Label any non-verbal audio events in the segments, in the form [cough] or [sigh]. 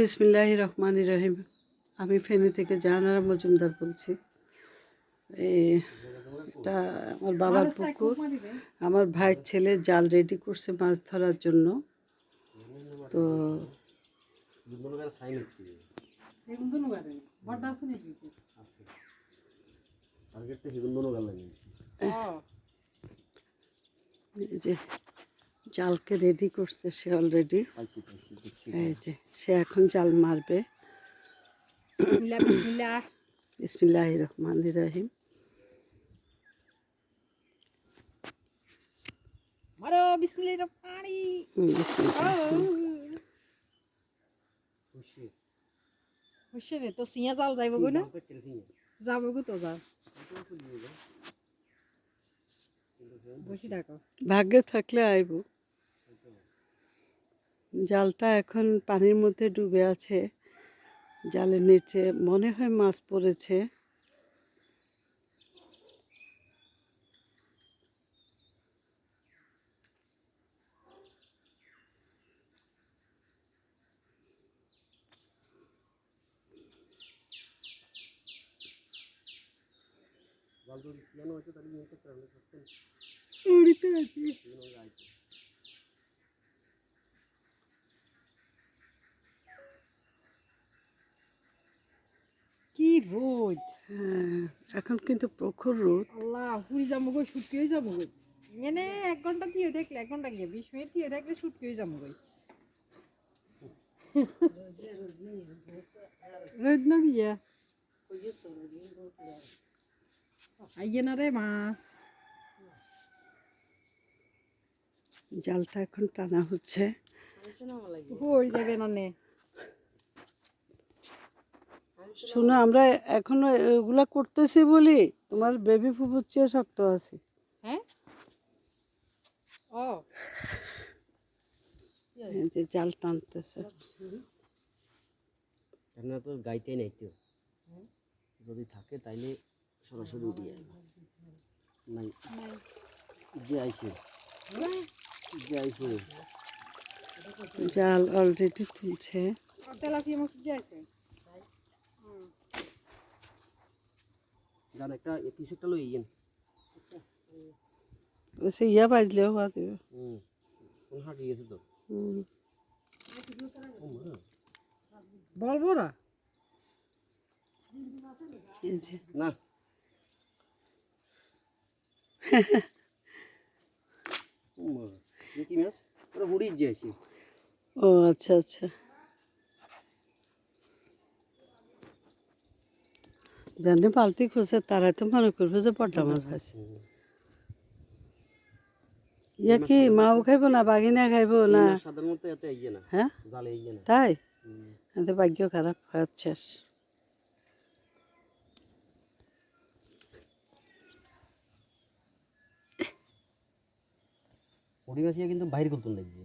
বিসমিল্লাহ রহমান রহিম আমি ফেনী থেকে জাহানারা মজুমদার বলছি। এই এটা আমার বাবার পুকুর। আমার ভাইয়ের ছেলে জাল রেডি করছে মাছ ধরার জন্য। তো এই যে জালকে রেডি করছে সে অলরেডি এই যে সে এখন জাল মারবে। বিসমিল্লাহ রহমান রহিম তো সিয়া জাল যাইব গো না? যাব গো তো যাও। বসি দেখো ভাগ্যে থাকলে আইব। জালটা এখন পানির মধ্যে ডুবে আছে জালের নিচে। মনে হয় মাছ পড়েছে। ওড়িতে আছে। কি রোদ হ্যাঁ, এখন কিন্তু প্রখর রোদ। আল্লাহ হুড়ি যাব গো শুটকি হয়ে যাব গো এনে এক ঘণ্টা দিয়ে দেখলে এক ঘণ্টা গিয়ে বিশ মিনিট দিয়ে দেখলে শুটকি হয়ে যাব গো রোদ না গিয়া? আইয়ে না রে মাছ জালটা এখন টানা হচ্ছে। হয়ে যাবে না নে। শোনো আমরা এখনও এগুলা করতেছি বলি তোমার বেবি ফুপুর চেয়ে শক্ত আছে। হ্যাঁ? ও। এই যে জাল টানতেছে। আপনার তো গাইতে নাই তো। যদি থাকে তাইলে সরাসরি দিয়ে নাই। যে আইছে। যে আইছে। জাল অলরেডি তুলছে। তেলাপিয়া মাছ দিয়ে আছে জান একটা একুশ একটা লই ইয়েন সে ইয়া বাজলেও হওয়া দেবে হুম কোন হাট গেছে তো। হুম। বলব না? না। [laughs] ও আচ্ছা আচ্ছা। জানে পালতি খুঁজে তারাই তো মনে করবে যে পড্ডা মাছ আছে ইয়া কি মাও খাইবো না বাগিনা খাইবো না? সাধারণত এত না। হ্যাঁ? জালে আইয়ে না। তাই? এতে ভাগ্য খারাপ হচ্ছে হুড়ি মাছিয়া কিন্তু বাইরে করতুন লাগছে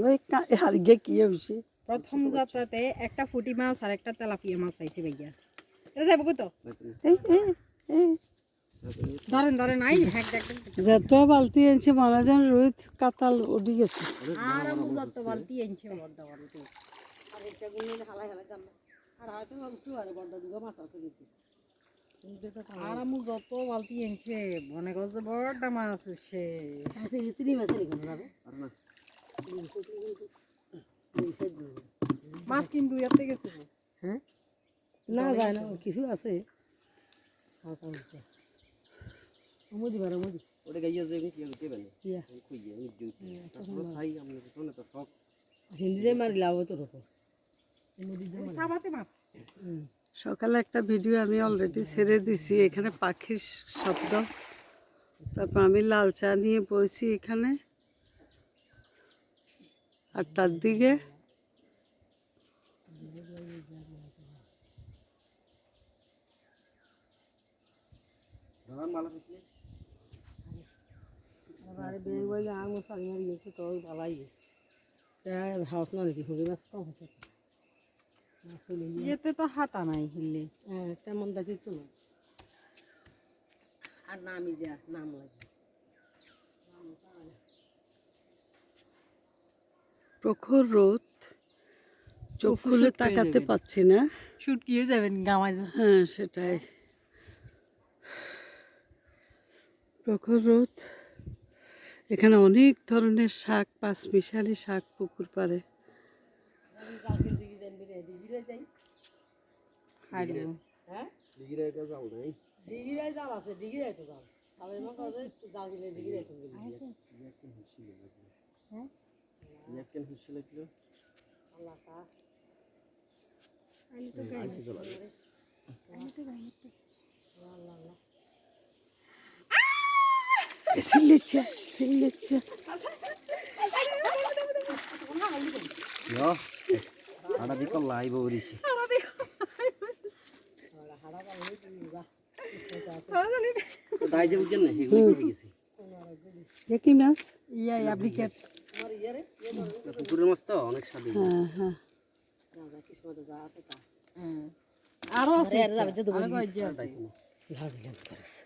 ওই কা- আর গিয়ে কি হয়েছে প্রথম যাত্রাতে একটা ফুটি মাছ আর একটা তেলাপিয়া মাছ পাইছি ভাইয়া। এটা যাব কত ধরেন ধরেন আই যত বালতি আনছে মনে যেন রোহিত কাতাল উঠে গেছে। আর আমু যত বালতি আনছে বড় বালতি আর আমু যত বালতি আনছে মনে করছে বড়টা মাছ উঠছে মাছ কিন্তু ইয়াতে গেছে গো। না যায় না কিছু আছে। ওটা গাইয়া যে কি কে বেলে কইয়ে আমি ডিউটি তারপর সাই আমি তো না। তো সব হিন্দি যে মারি লাভ তো সকালে একটা ভিডিও আমি অলরেডি ছেড়ে দিছি এখানে পাখির শব্দ। তারপর আমি লাল চা নিয়ে বসি এখানে। মাছ হইলে এতে তো হাতা নাই হিললে। হ্যাঁ তেমন দাদি তো না আর নামি যা নাম লাগে প্রখর রোদ চোখ খুলে তাকাতে। পাচ্ছি না। শুটকিয়ে যাবেন গামায় হ্যাঁ সেটাই। প্রখর রোদ। এখানে অনেক ধরনের শাক পাঁচ মিশালি শাক পুকুর পাড়ে। জাল কিনতে গিয়ে যাই বেরে ডিগিরে যাই হারিব হ্যাঁ ডিগিরে নাই ডিগিরে জাল আছে ডিগিরে তো জাল তাহলে মনে করো যে জাল কিনলে ডিগিরে তো এক কেন হুসে লাগল আল্লাহ সা আইছে চলা সিলেচা সিলেচা আড়া দিক লাইভ ওরিছি দাই যে বুঝেন না হেগুলি করে কি মাছ ইয়া অ্যাপ্লিকেট পুকুরের মাছ তো অনেক স্বাদ হ্যাঁ হ্যাঁ। না যা কিসমতে যা আছে তা। আরও আছে আরে যাবে যে আরও কয়েকজন আছে। তাই তো না। ভাজিলাম করেছে।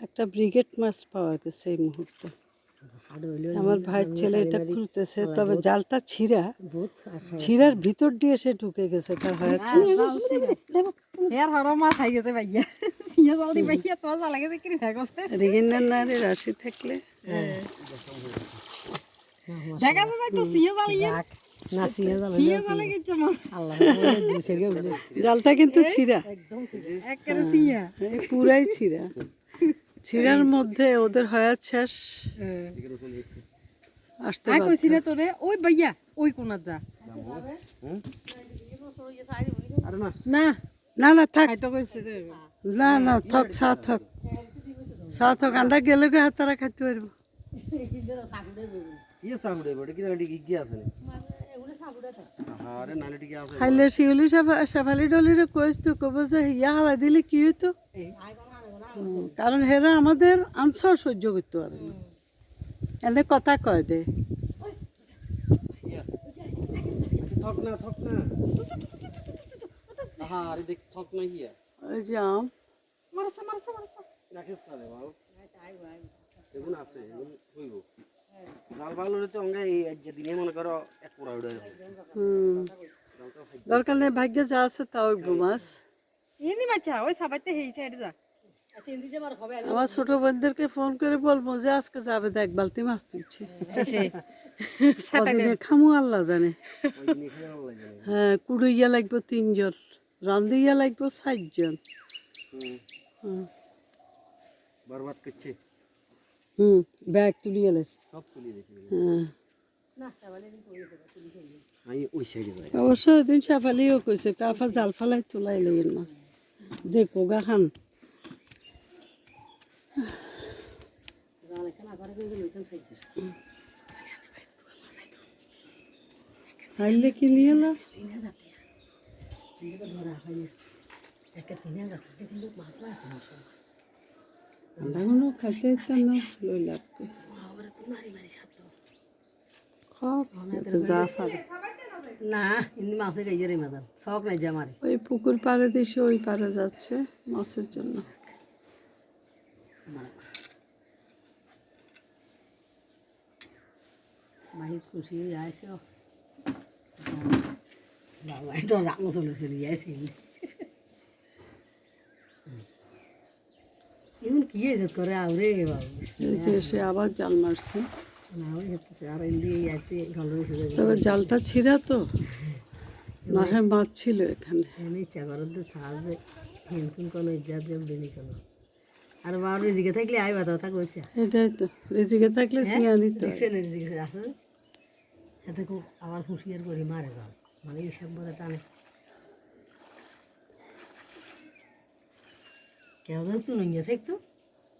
একটা ব্রিগেড মাছ পাওয়া গেছে এই মুহূর্তে। আমার ভাইয়ের ছেলে এটা খুলতেছে তবে জালটা ছিঁড়া। ছিঁড়ার ভিতর দিয়ে সে ঢুকে গেছে তার হয়েছে এর হরো মাছ খাই গেছে ভাইয়া সিয়া জলদি ভাইয়া তো জালা গেছে কি রেখা করছে রিগিনার নারে রাশি থাকলে দেখা যায় তো সিয়া জালটা কিন্তু ছিঁড়া পুরাই ছিঁড়া ছিঁড়ার মধ্যে ওদের হয়াত শেষ আসতে আই কইছিলে তোরে? ওই ভাইয়া ওই কোনার যা। না। না না থাক। না না থাক সা থাক। সা থাক আন্ডা গেলে হাতারা খাইতে পারব। [laughs] ইয়ে কি আরে আছে শিউলি ডলিরে কইস তো কব যে ইয়া হালা দিলে কি হইতো? কারণ হেরা আমাদের আনসার সহ্য করতে পারে না। এনে কথা কয় দে। আচ্ছা থক না থক না। আহা আরে দেখ থক না হিয়া। ওই যে আম। মারছে মারছে মারছে রাখিস সালে বাবু। এগুন আছে এগুন হইব। জাল ভালো হলে তো অঙ্গে এই যে দিনে মনে করো এক পোড়া উড়ে হুম। দরকার নেই ভাগ্যে যা আছে তা ওই মাছ। বাচ্চা ওই সাবাইতে হেই সাইডে যা। আচ্ছা আমার ছোট বোনদেরকে ফোন করে বলব যে আজকে যাবে দেখ বালতি মাছ তুলছে। [laughs] খামু আল্লাহ জানে। হ্যাঁ কুড়াইয়া লাগবো তিনজন রান্ধিয়া লাগবো ষাটজন হুম। হুম। বরবাদ করছে। হুম ব্যাগ তুলিয়ে লেস সব তুলি দেখি হ্যাঁ। অবশ্য ওইদিন সাফালিও কইছে কাফা জাল ফালাই তোলাই লইয়েন মাছ। যে কোগা খান। খাইলে কি নিয়ে না। একটা তিন হাজার কিন্তু মাছ পায় আমরা খাইতে দিতাম না লই লাগবে আবার তো মারি মারি খাবতো খব যা পারে না ইন্দি মাছে গাইয়ে রে মাদার শখ নাই যে আমারে ওই পুকুর পাড়ে দিছে ওই পাড়ে যাচ্ছে মাছের জন্য বাহির খুশি হয়ে যাইছে বাবা এটা রাঙ চলেছিল যাইছে এমন কি হয়েছে তোরে আউরে বাবু। এই যে সে আবার জাল মারছে। না তবে জালটা ছিঁড়া তো। না হয় মাছ ছিল এখানে ইচ্ছা করার তো সাহায্যে হিমতুন কোনো ইজ্জাত দেব দিনি কোনো আর বাবার দিকে থাকলে আইবা তো তা করছে এটাই তো। রিজিকে থাকলে সিয়া নিত দেখছেন দিকে আছে এতে খুব আবার হুঁশিয়ার করে মারে যাও মানে এইসব বলে টানে। কেউ তুই নিয়ে থাকতো।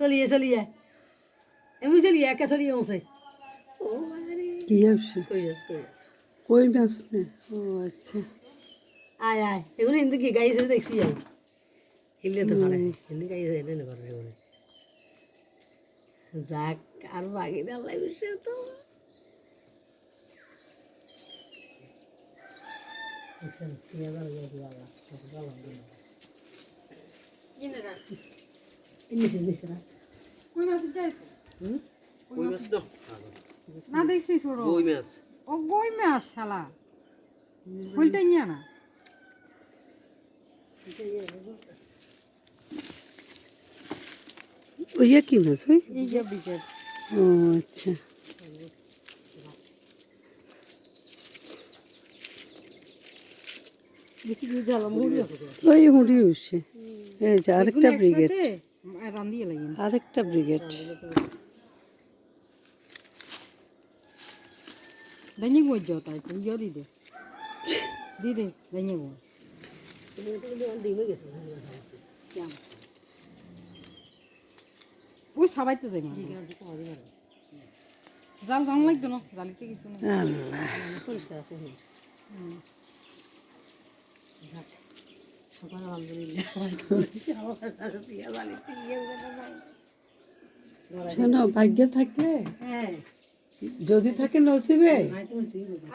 চলিয়ে চলিয়ে। এমনি চলিয়ে একা চলিয়ে মশাই কি আসছে কই মাছ নে? ও আচ্ছা। আয় আয়। এগুলো হিন্দু কি গাই ছেড়ে দেখছি আয় হিললে তো পারে। হিন্দু গাই ছেড়ে না করে এগুলো। যাক আর বাকি না লাগছে তো। দেখছেন, সিয়া দাও ইয়া দিয়া আল্লাহ, কত ভালো দিল। নিচে, নিচে রাখ। কই মাছ যাইছে হুম? কই মাছ তো? না দেখছি ছোট। কই মাছ। ও গই মাছ শালা। নিয়ে না ওই কি মাছ ওই? বিকেট ও আচ্ছা। ওই হুড়ি উঠছে। এই যে আরেকটা ব্রিগেড। আরেকটা ব্রিগেড দাইনি গো যাও তাই ইয়ো দি দে দি দে দাইনি গো? ওই সবাই তো রাখ। জাল জাল লাগতো না জালিতে কিছু না পরিষ্কার আছে হুম। যাক, সকালে আলহামদুলিল্লাহ। শোনো ভাগ্যে থাকলে হ্যাঁ। যদি থাকে নসিবে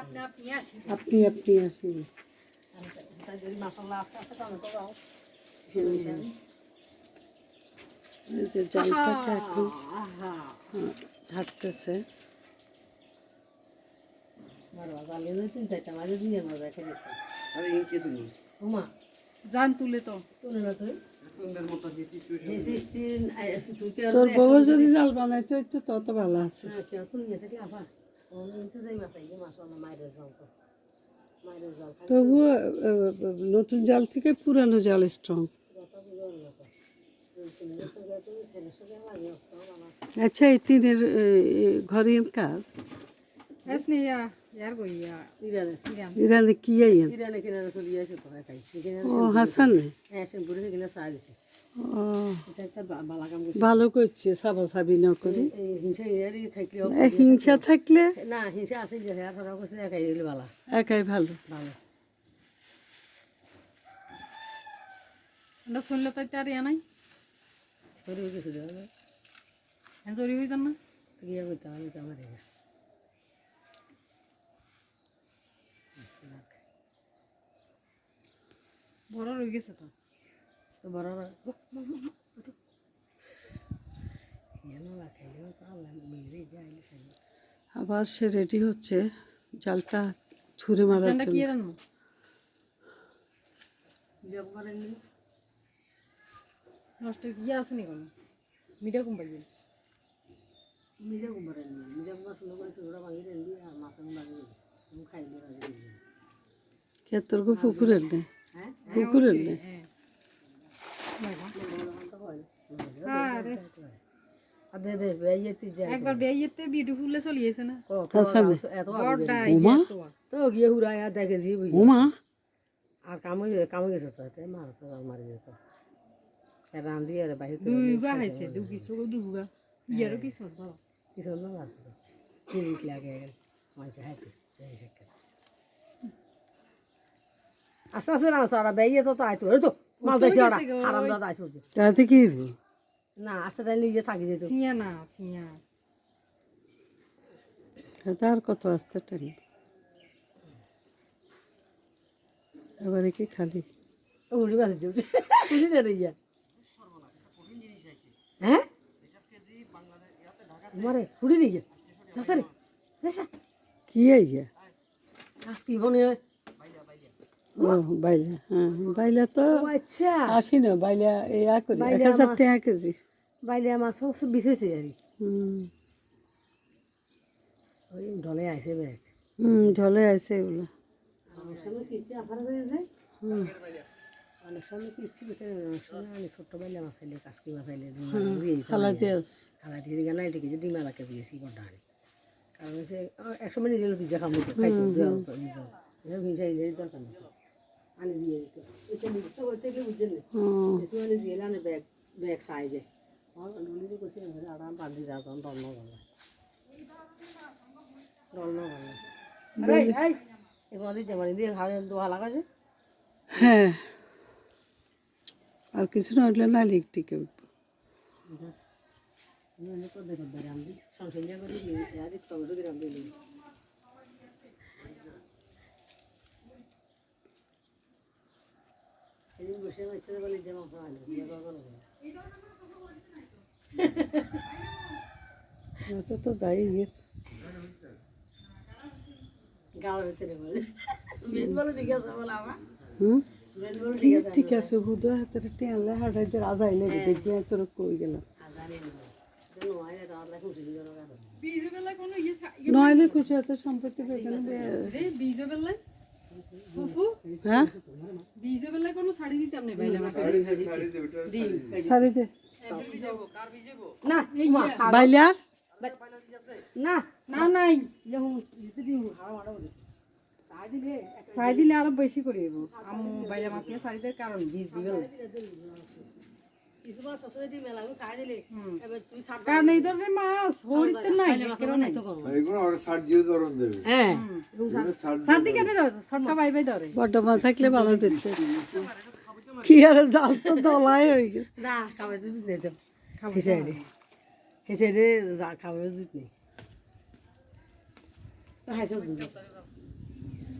আপনি আপনি আসি আপনি আপনি আসেন। তাই যদি মাসাল্লাহ আস্তে আস্তে টমেটো দাও হিসেবে হিসেবে যে জালটাকে এখন আহা মারবা দিতাম আরে এই কে তুমি। ওমা। জান তুলে তো। তোর বউ যদি জাল বানাইতো একটু তত ভালো আছে। হ্যাঁ তো তো। তবুও নতুন জাল থেকে পুরানো জাল স্ট্রং তো তো আচ্ছা এই টিনের ঘরে কার? এস নি ইয়া ইয়ার গো ইয়া ইরানে ইরানে কি আইয়েন ইরানে কিনারে চলে আসে তো একাই ও হাসান হ্যাঁ শ্যাম্পুরে কিনে চা দিছে ও এটা একটা বা- বালা কাম করছে ভালো করছে সাবা সাবি না করে হিংসা ইয়ারই থাকলেও হিংসা থাকলে না হিংসা আছে যে হ্যাঁ ধরা করছে একাই হইলে বালা একাই ভালো ভালো এটা শুনলে তাই তার ইয়া নাই না হ্যাঁ চুরি হয়ে যান না গিয়ে করতে আমি তো আমার এটা বড় রয়ে গেছে তো। তো বড় আবার সে রেডি হচ্ছে জালটা ছুঁড়ে মারার কি জন্য। রান্না জব করেননি নষ্ট আছে নি কোনো? মিডিয়া কোম্পানি করে দেন আর মাছ আমি বাগিয়ে খাইলে তোর পুকুরের নে? পুকুরের নে। দে দে একবার বেয়েতে না। এত তো গিয়ে আর দেখে বুঝি। ওমা আর কামে কামে গেছে তো মার তো মারি যেত রান্ধি আর বাহির দুই গা হাইছে দুই কিছু দুই ইয়ারও কিছু লাগে মাঝে হাইতে আস্তে আস্তে না সারা বেয়ে তো তো আইতো তো মাল ওরা দাদা তাতে কি না আস্তে টাইম নিজে থাকি যেত। সিয়া না সিয়া। তাতে কত আসতে এবারে কি খালি? উড়ি বাসে যে উড়ি না রে ইয়া। হ্যাঁ? মারে উড়ি নি গিয়া। যাসা রে কি আইয়া আজ কি বনে হয়? ও বাইলা হ্যাঁ বাইলা তো ও আচ্ছা। আসি না বাইলা এই আ করি এক হাজার টাকা কেজি। বাইলে আমার সব বিষ হয়েছে আর ওই ঢলে আইসে ব্যাগ হুম ঝলে আছে এগুলো। কিছু আফার অনেক সময় অনেক সময় ছোট্ট বেলা মাছ আইলে কাসকি মাছ আইলে খালা দিয়েস খালা দিয়ে নাই ঠিক আছে ডিমা রাখে দিয়েছি হাড়ি কারণ হচ্ছে এক সময় নিজের দিতে খাইতো নিজের ভিজা দরকার নেই আনি দিয়ে দিত এটা নিজে তো গেলে বুঝছেন না হুম কিছু মানে দিয়ে আনে ব্যাগ ব্যাগ সাইজে ডুলি করছে আরাম বান্ধি করলাম রন্ন করলাম এগুলো দিতে পারি দিয়ে হাতে দোয়া লাগাছে হ্যাঁ আর কিছু না হলে না করতে রান্ধি সংসার করে বলে তো ইয়ে। গাওয়ার ভিতরে বলে। মেন বলে ঠিক আছে বলে আমার। হুম? মেন বলে কি ঠিক আছে হুদো হাতের হাঁটাইতে রাজাইলে দেখি তোর কই গেলাম হয় খুশি বীজবেলায় কোনো? ইয়ে ইয়ে নইলে খুশি হাতে সম্পত্তি ফুফু হ্যাঁ? বাইলার? না। না নাই। তাই দিলে শাড়ি দিলে আরও বেশি করে দেবো আমু বাইলা মাছ শাড়ি দেওয়ার কারণ বীজ দিবে। কারণ এই ধরনের মাছ হরিতে নাই এগুলো ওরা সার দিয়ে ধরন দেবে। হ্যাঁ সার সাথে কেটে দাও সরটা বাই বাই ধরে বড্ড মা থাকলে ভালো দেখতে। কি আর জাল তো দলাই হয়ে গেছে। না খাওয়াইতে দিত নেই তো। খিচুড়ি খিচুড়ি যা খাওয়াই দিত নেই।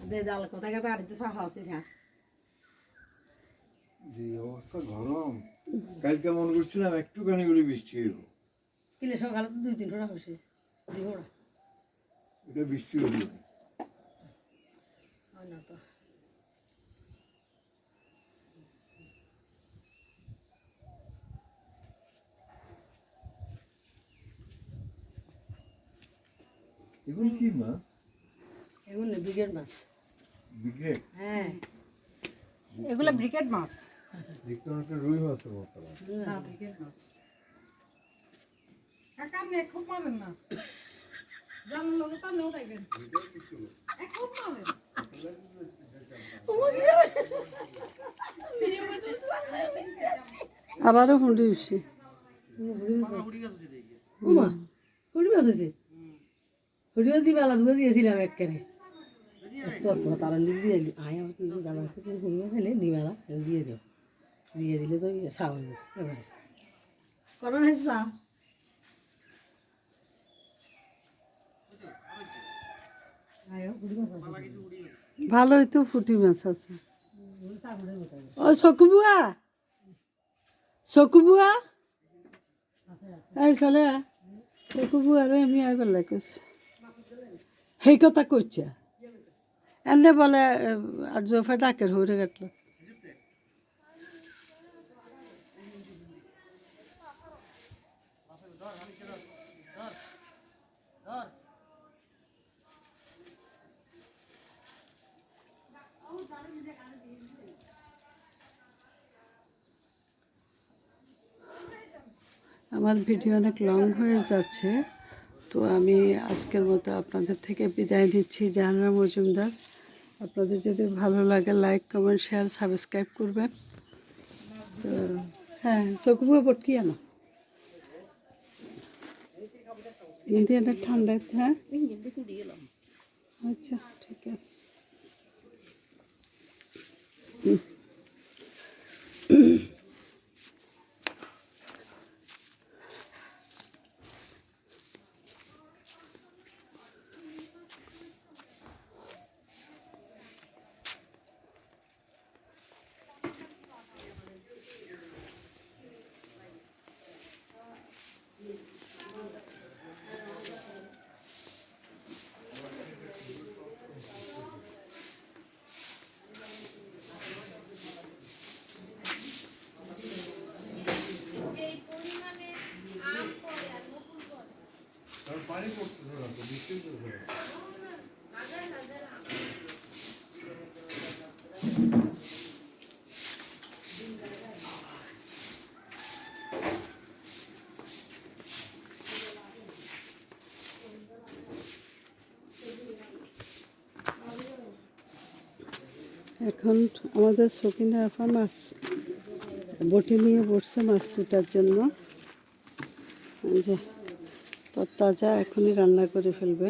দে জাল কথা আর দিতে অবস্থা গরম কালকে মনে করছিলাম একটুখানি করে বৃষ্টি হইব কিলে সকালে তো দুই তিন ঘোড়া হসে দুই এটা বৃষ্টি হইব না তো। এগুলো কি মাছ এগুলো ব্রিগেড মাছ। ব্রিগেড? হ্যাঁ। এগুলো ব্রিকেট মাছ। দেখতে অনেকটা রুই মাছের মতো লাগে। না ব্রিকেট কাকা নে খুব মারেন না। জানলো লোকটা নেও দেখবেন খুব মারেন। আবারও হুন্ডি উঠছি। উমা হুড়ি মাছ হয়েছে হুড়ি মাছ দিয়ে দিয়েছিলাম তারা দিলি আয়। আমার হুড়ি মাছ নিবেলা দিয়ে দেব দিয়ে দিলে তো চা হইব এবারে। কখন হয়েছে চা মাছ আছে ভালোই তো মাছ ও চকুবুয়া চকুবুয়া এই চলে চকুবুয়ারে আমি আইবার লাগছে সেই কথা কইছে। এনে বলে আর জোফা ডাকের হরে গেটল আমার ভিডিও অনেক লং হয়ে যাচ্ছে, তো আমি আজকের মতো আপনাদের থেকে বিদায় নিচ্ছি। জাহানারা মজুমদার, আপনাদের যদি ভালো লাগে লাইক কমেন্ট শেয়ার সাবস্ক্রাইব করবেন। তো হ্যাঁ চকু চকুবুয়া পটকি আনো। ইন্ডিয়ানের ঠান্ডায় হ্যাঁ? আচ্ছা ঠিক আছে পানি পড়তেছে না তো বৃষ্টি হইতেছে না। এখন আমাদের সকিনা আপা মাছ, বটি নিয়ে বসছে মাছ কুটার জন্য। যে তাজা এখনই রান্না করে ফেলবে।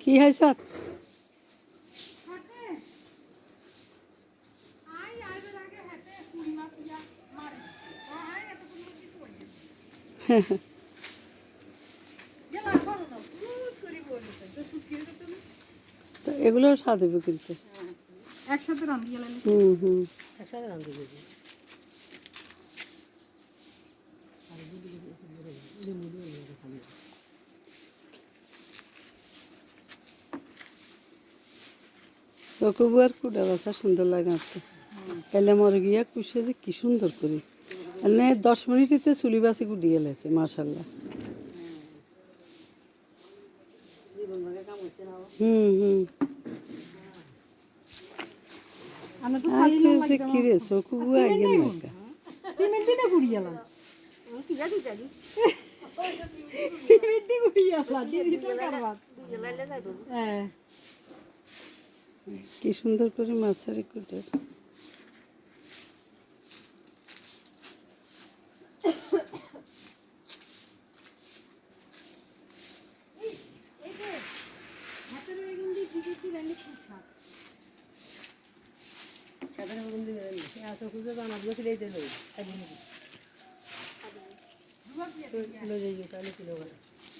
কি হয়েছে? এগুলো সাদেবে কিন্তু একসাথে রান্ধি হুম হুম। একসাথে চকুবুয়ার কুড়া বাসা সুন্দর লাগে আসতে এলে মরে গিয়া কুষে যে কি সুন্দর করে। মানে দশ মিনিটিতে চুলি বাসি কুটিয়ে এলেছে মার্শাল্লাহ হুম। আর কে যে কি রে চকুবুয়া আগে না সিমেন্ট দিয়ে ঘুরি গেলাম সিমেন্ট দিয়ে ঘুরি গেলাম দিদি তো কারবার হ্যাঁ। কি সুন্দর করে মাছের কুটে রকম দিবে আসো খুঁজে জানা গুলো কিনে দিতে লই কিলো যাই তাহলে কিলো করে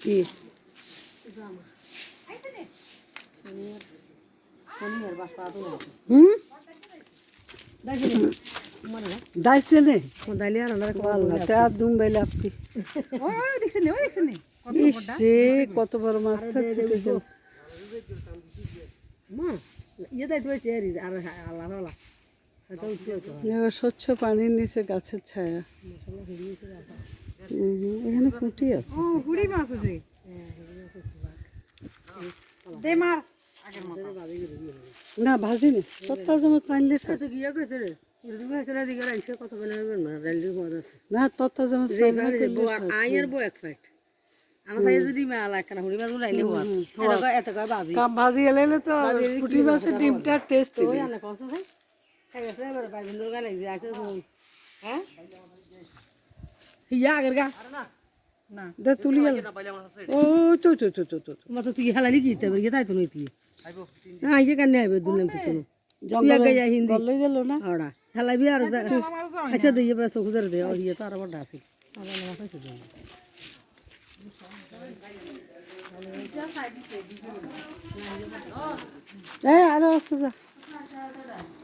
কি? হুম? দাইছে নে। দাইলে আর আমরা আল্লাহ, তা দুম বাইলে আপনি ওই ওই দেখছেন ওই দেখছেন ইস কত বড় মাছটা ছুটে গেল। মা ইয়ে দাই চেয়ারি আর আল্লাহ হয়তো উঠতে হতো দেখো, স্বচ্ছ পানির নিচে গাছের ছায়া। এখানে ফুটি আছে। হুড়ি মাছ আছে। দে মার। না ভাজি না জমা গিয়া রে। তত্তা জমা আইয়ের বউ এক ফাইট ডিমটা টেস্ট আগের গা না দে তুলি গেল ও তো তো তো তো তো তোমার তো তুই হেলালি কি তবে গিয়ে তাই তো নই তুই না আইছে কান্নে আইবে দুনিয়াম তো তুই জঙ্গল আগে যা হিন্দি। গলে গেল না আওড়া হেলাবি আর আমার তো আচ্ছা দিয়ে বেশ চকুদার দে আর ইয়ে তো আর বড় আছে এই আরও আছে যা এ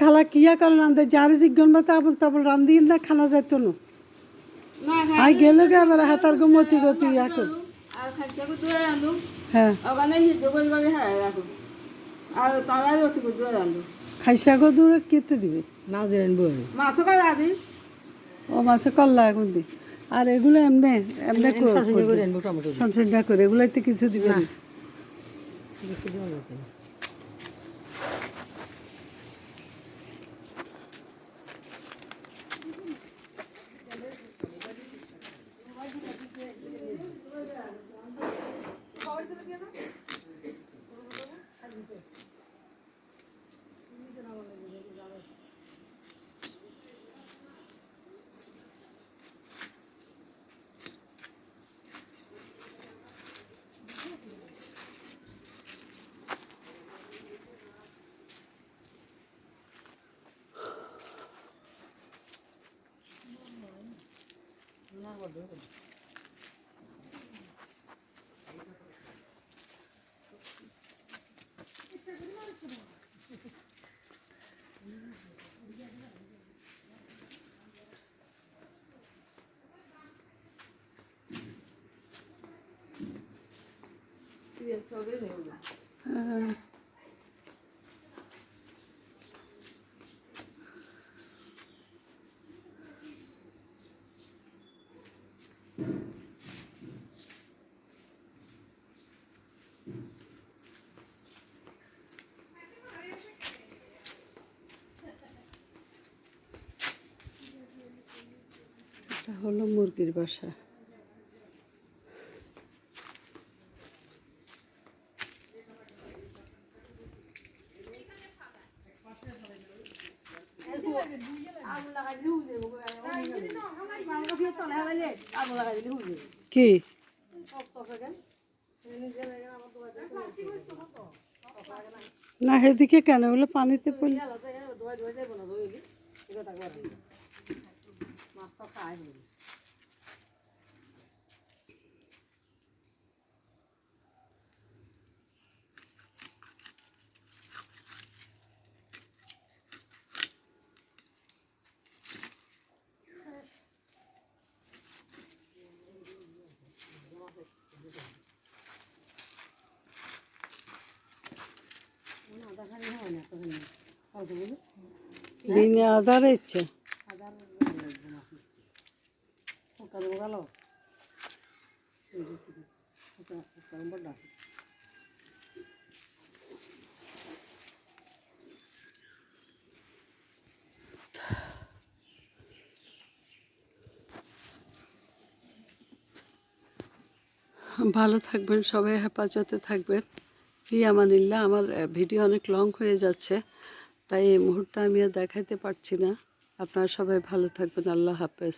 খালা কিয়া করে রান্ধে যার জিজ্ঞন বা তাবল তাবল রান্ধি না খানা যাইত না? আই গেল গে আবার হাতার গতি ইয়া কর। হ্যাঁ। খাইসা গো দূরে কেটে দিবে? ও মাছে কল্লা এখন দি। আর এগুলো এমনে এমনে করে আনব টমেটো সনসন না। করে এগুলাইতে কিছু দিবে না হ্যাঁ। এটা হলো মুরগির বাসা। কি? না এদিকে কেন? ওগুলো পানিতে পড়লে ভালো থাকবেন সবাই হেফাজতে থাকবেন। ফি আমানিল্লাহ আমার ভিডিও অনেক লং হয়ে যাচ্ছে। তাই এই মুহূর্তে আমি আর দেখাইতে পারছি না। আপনারা সবাই ভালো থাকবেন। আল্লাহ হাফেজ।